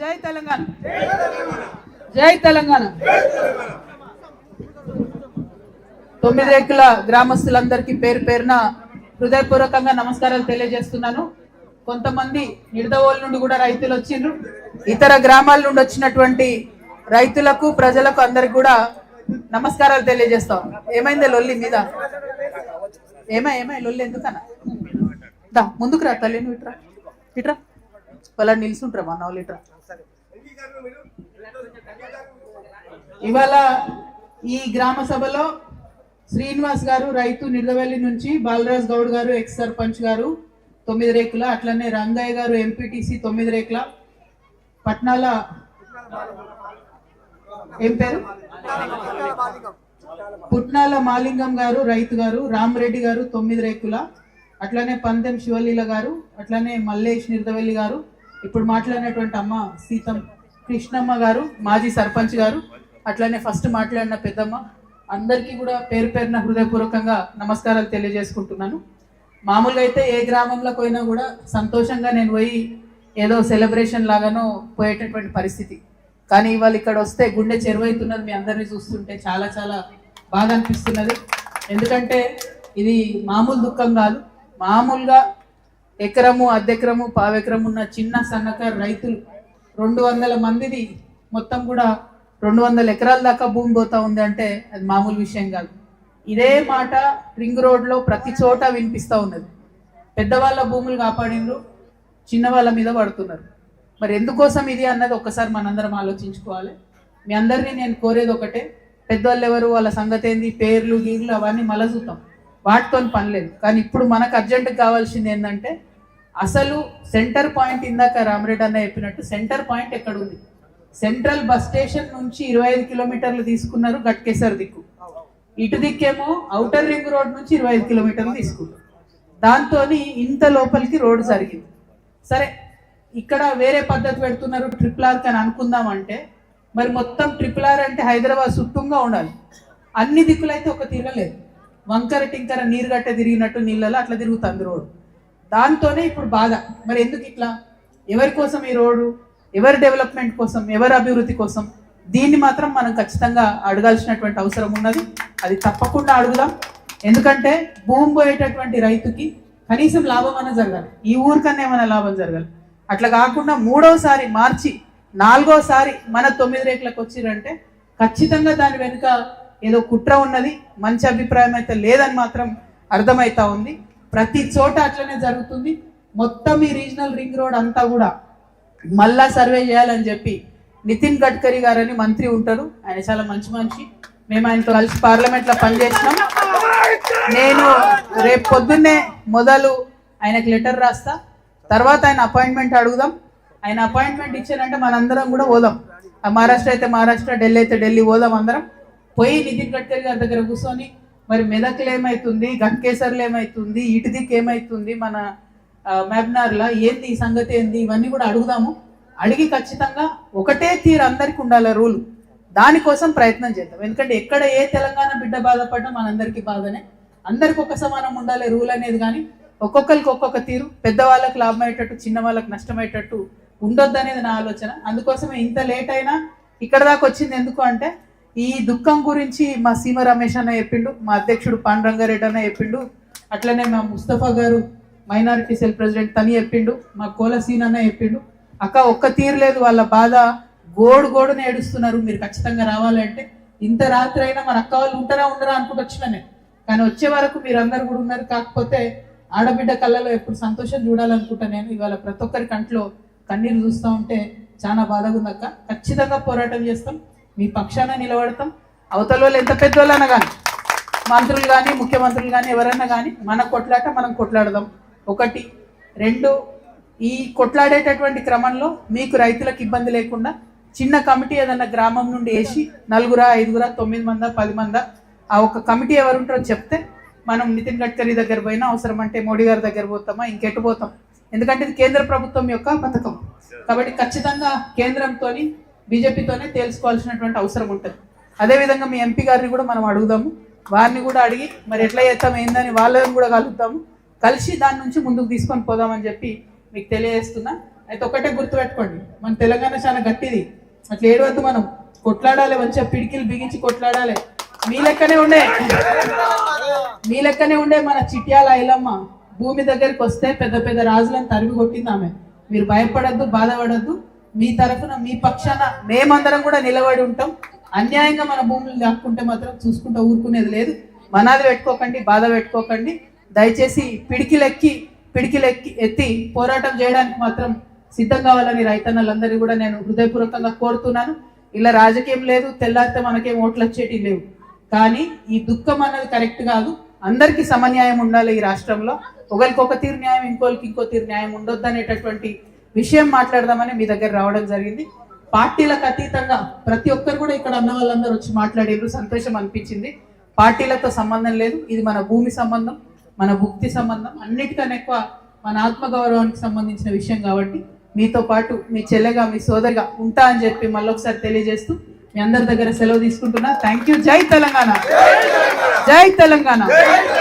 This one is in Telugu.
జై తెలంగాణ. జై తెలంగాణ. తొమ్మిది రేకుల గ్రామస్తులందరికీ పేరు పేరున హృదయపూర్వకంగా నమస్కారాలు తెలియజేస్తున్నాను. కొంతమంది నిడదవోల నుండి కూడా రైతులు వచ్చిండ్రు. ఇతర గ్రామాల నుండి వచ్చినటువంటి రైతులకు ప్రజలకు అందరికి కూడా నమస్కారాలు తెలియజేస్తాం ఏమైంది లొల్లి మీద? ఏమై ఏమై లొల్లి ఎందుకన్నా? దా ముందుకు రా తల్లి నువ్వు ఇట్రా ఇట్రా వాళ్ళని నిల్చుంటారా మన వాళ్ళు ఇట్రా ఇవాళ ఈ గ్రామ సభలో శ్రీనివాస్ గారు రైతు నిడదవెల్లి నుంచి బాలరాజ్ గౌడ్ గారు ఎక్స్ సర్పంచ్ గారు తొమ్మిది రేకుల అట్లనే రంగయ్య గారు ఎంపీటీసీ తొమ్మిది రేకుల పట్నాల ఏం పేరు? పుట్నాల మాలింగం గారు రైతు గారు రామరెడ్డి గారు తొమ్మిది రేకుల అట్లనే పందెం శివలీల గారు అట్లనే మల్లేష్ నిర్దవెల్లి గారు ఇప్పుడు మాట్లాడినటువంటి అమ్మ సీతం కృష్ణమ్మ గారు మాజీ సర్పంచ్ గారు అట్లనే ఫస్ట్ మాట్లాడిన పెద్దమ్మ అందరికీ కూడా పేరు పేరున హృదయపూర్వకంగా నమస్కారాలు తెలియజేసుకుంటున్నాను. మామూలుగా అయితే ఏ గ్రామంలోకి పోయినా కూడా సంతోషంగా నేను పోయి ఏదో సెలబ్రేషన్ లాగానో పోయేటటువంటి పరిస్థితి. కానీ ఇవాళ ఇక్కడ వస్తే గుండె చెరువైతున్నది మీ అందరినీ చూస్తుంటే చాలా చాలా బాగా అనిపిస్తున్నది. ఎందుకంటే ఇది మామూలు దుఃఖం కాదు. మామూలుగా ఎకరము అర్ధెకరము పావెకరము ఉన్న చిన్న సన్నకారు రైతులు రెండు వందల మందిది మొత్తం కూడా రెండు వందల ఎకరాల దాకా భూమి పోతా ఉంది అంటే అది మామూలు విషయం కాదు. ఇదే మాట రింగ్ రోడ్లో ప్రతి చోట వినిపిస్తూ ఉన్నది. పెద్దవాళ్ళ భూములు కాపాడిండ్రు చిన్న వాళ్ళ మీద పడుతున్నారు. మరి ఎందుకోసం ఇది అన్నది ఒక్కసారి మనందరం ఆలోచించుకోవాలి. మీ అందరినీ నేను కోరేది ఒకటే పెద్దవాళ్ళు ఎవరు వాళ్ళ సంగతి ఏంది పేర్లు గీర్లు అవన్నీ మళ్ళీ చూద్దాం వాటితో పని లేదు. కానీ ఇప్పుడు మనకు అర్జెంటుగా కావాల్సింది ఏంటంటే అసలు సెంటర్ పాయింట్ ఇందాక రామరెడ్డి అన్న చెప్పినట్టు సెంటర్ పాయింట్ ఎక్కడ ఉంది సెంట్రల్ బస్ స్టేషన్ నుంచి ఇరవై ఐదు కిలోమీటర్లు తీసుకున్నారు గట్కేసర్ దిక్కు. ఇటు దిక్కేమో ఔటర్ రింగ్ రోడ్ నుంచి ఇరవై ఐదు కిలోమీటర్లు తీసుకున్నారు. దాంతో ఇంత లోపలికి రోడ్డు జరిగింది. సరే ఇక్కడ వేరే పద్ధతి పెడుతున్నారు ట్రిపుల్ ఆర్ అని అనుకుందాం అంటే మరి మొత్తం ట్రిపుల్ ఆర్ అంటే హైదరాబాద్ చుట్టూగా ఉండాలి. అన్ని దిక్కులైతే ఒక తిరగలేదు వంకర టింకర నీరు గట్ట తిరిగినట్టు నీళ్ళలో అట్లా తిరుగుతుంది రోడ్డు. దాంతోనే ఇప్పుడు బాధ. మరి ఎందుకు ఇట్లా? ఎవరి కోసం ఈ రోడ్డు? ఎవరి డెవలప్మెంట్ కోసం? ఎవరి అభివృద్ధి కోసం? దీన్ని మాత్రం మనం ఖచ్చితంగా అడగాల్సినటువంటి అవసరం ఉన్నది. అది తప్పకుండా అడుగుదాం. ఎందుకంటే భూమి పోయేటటువంటి రైతుకి కనీసం లాభం అన్న జరగాలి. ఈ ఊరికన్నా ఏమైనా లాభం జరగాలి. అట్లా కాకుండా మూడోసారి మార్చి నాలుగోసారి మన తొమ్మిది రేట్లకు వచ్చిరంటే ఖచ్చితంగా దాని వెనుక ఏదో కుట్ర ఉన్నది. మంచి అభిప్రాయం అయితే లేదని మాత్రం అర్థమవుతా ఉంది. ప్రతి చోట అట్లనే జరుగుతుంది. మొత్తం ఈ రీజనల్ రింగ్ రోడ్ అంతా కూడా మళ్ళా సర్వే చేయాలని చెప్పి నితిన్ గడ్కరీ గారని మంత్రి ఉంటారు. ఆయన చాలా మంచి మనిషి. మేము ఆయనతో కలిసి పార్లమెంట్లో పనిచేసినాం నేను రేపు పొద్దున్నే మొదలు ఆయనకు లెటర్ రాస్తా. తర్వాత ఆయన అపాయింట్మెంట్ అడుగుదాం. ఆయన అపాయింట్మెంట్ ఇచ్చారంటే మనందరం కూడా పోదాం. ఆ మహారాష్ట్ర అయితే మహారాష్ట్ర ఢిల్లీ అయితే ఢిల్లీ పోదాం అందరం. పోయి నితిన్ గడ్కరీ గారి దగ్గర కూర్చొని మరి మెదక్లు ఏమైతుంది? గట్కేసర్లు ఏమైతుంది? ఇటు దిక్కు ఏమైతుంది? మన మ్యాబ్నార్లా ఏంది ఈ సంగతి ఏంది? ఇవన్నీ కూడా అడుగుదాము. అడిగి ఖచ్చితంగా ఒకటే తీరు అందరికి ఉండాలి రూల్. దానికోసం ప్రయత్నం చేద్దాం. ఎందుకంటే ఎక్కడ ఏ తెలంగాణ బిడ్డ బాధపడ్డా మనందరికీ బాధనే. అందరికి ఒక సమానం ఉండాలి రూల్ అనేది కానీ ఒక్కొక్కరికి ఒక్కొక్క తీరు. పెద్దవాళ్ళకి లాభం అయ్యేటట్టు చిన్న వాళ్ళకి నష్టమయ్యేటట్టు ఉండొద్దు అనేది నా ఆలోచన. అందుకోసమే ఇంత లేట్ అయినా ఇక్కడ దాకా వచ్చింది ఎందుకు అంటే ఈ దుఃఖం గురించి మా సీమ రమేష్ అన్న చెప్పిండు మా అధ్యక్షుడు పాన్ రంగారెడ్డి అన్న చెప్పిండు అట్లనే మా ముస్తఫా గారు మైనారిటీ సెల్ ప్రెసిడెంట్ తని చెప్పిండు మా కోలసీన్ అన్న చెప్పిండు. అక్క ఒక్క తీరలేదు వాళ్ళ బాధ గోడు గోడున ఏడుస్తున్నారు మీరు ఖచ్చితంగా రావాలంటే ఇంత రాత్రి అయినా మన అక్క వాళ్ళు ఉంటారా ఉండరా అనుకుంటూ వచ్చిన నేను. కానీ వచ్చే వరకు మీరు అందరు కూడా ఉన్నారు కాకపోతే ఆడబిడ్డ కళ్ళలో ఎప్పుడు సంతోషం చూడాలనుకుంటా నేను. ఇవాళ ప్రతి ఒక్కరి కంట్లో కన్నీరు చూస్తూ ఉంటే చాలా బాధగా ఉందక్క ఖచ్చితంగా పోరాటం చేస్తాం. మీ పక్షాన నిలబడతాం. అవతల వాళ్ళు ఎంత పెద్దోళ్ళన్నా కానీ మంత్రులు కానీ ముఖ్యమంత్రులు కానీ ఎవరైనా కానీ మన కొట్లాట మనం కొట్లాడదాం. ఒకటి రెండు ఈ కొట్లాడేటటువంటి క్రమంలో మీకు రైతులకు ఇబ్బంది లేకుండా చిన్న కమిటీ ఏదన్నా గ్రామం నుండి వేసి నలుగురా ఐదుగురా తొమ్మిది మంద పది మంద ఆ ఒక కమిటీ ఎవరుంటారో చెప్తే మనం నితిన్ గడ్కరీ దగ్గర పోయినా అవసరం అంటే మోడీ గారి దగ్గర పోతామా ఇంకెటు పోతాం? ఎందుకంటే ఇది కేంద్ర ప్రభుత్వం యొక్క పథకం. కాబట్టి ఖచ్చితంగా కేంద్రంతో బీజేపీతోనే తేల్చుకోవాల్సినటువంటి అవసరం ఉంటుంది. అదేవిధంగా మీ ఎంపీ గారిని కూడా మనం అడుగుదాము. వారిని కూడా అడిగి మరి ఎట్లా చేస్తాం ఏందని వాళ్ళని కూడా కలుగుతాము కలిసి దాని నుంచి ముందుకు తీసుకొని పోదామని చెప్పి మీకు తెలియజేస్తున్నా. అయితే ఒకటే గుర్తుపెట్టుకోండి మన తెలంగాణ చాలా గట్టిది. అట్లా ఏడవద్దు మనం. కొట్లాడాలి మంచిగా పిడికిలు బిగించి కొట్లాడాలి. మీ లెక్కనే ఉండే. మీ లెక్కనే ఉండే మన చిట్యాల ఐలమ్మ. భూమి దగ్గరికి వస్తే పెద్ద పెద్ద రాజులను తరిమి కొట్టింది ఆమె. మీరు భయపడద్దు బాధపడద్దు. మీ తరఫున మీ పక్షాన మేమందరం కూడా నిలబడి ఉంటాం. అన్యాయంగా మన భూములు దాక్కుంటే మాత్రం చూసుకుంటూ ఊరుకునేది లేదు. మనాది పెట్టుకోకండి బాధ పెట్టుకోకండి. దయచేసి పిడికిలెక్కి పిడికిలెక్కి ఎత్తి పోరాటం చేయడానికి మాత్రం సిద్ధం కావాలని రైతన్నలందరినీ కూడా నేను హృదయపూర్వకంగా కోరుతున్నాను. ఇలా రాజకీయం లేదు తెల్లారితే మనకేం ఓట్లు వచ్చేటి లేవు. కానీ ఈ దుఃఖం అన్నది కరెక్ట్ కాదు. అందరికీ సమన్యాయం ఉండాలి ఈ రాష్ట్రంలో. ఒకరికి ఒక తీరు న్యాయం ఇంకోరికి ఇంకో తీరు న్యాయం ఉండొద్దు అనేటటువంటి విషయం మాట్లాడదామని మీ దగ్గర రావడం జరిగింది. పార్టీలకు అతీతంగా ప్రతి ఒక్కరు కూడా ఇక్కడ అన్న వాళ్ళందరూ వచ్చి మాట్లాడేరు సంతోషం అనిపించింది. పార్టీలతో సంబంధం లేదు. ఇది మన భూమి సంబంధం మన భుక్తి సంబంధం. అన్నిటికన్నా ఎక్కువ మన ఆత్మగౌరవానికి సంబంధించిన విషయం కాబట్టి మీతో పాటు మీ చెల్లెగా మీ సోదరిగా ఉంటా అని చెప్పి మళ్ళొకసారి తెలియజేస్తూ మీ అందరి దగ్గర సెలవు తీసుకుంటున్నా. థ్యాంక్ యూ జై తెలంగాణ. జై తెలంగాణ.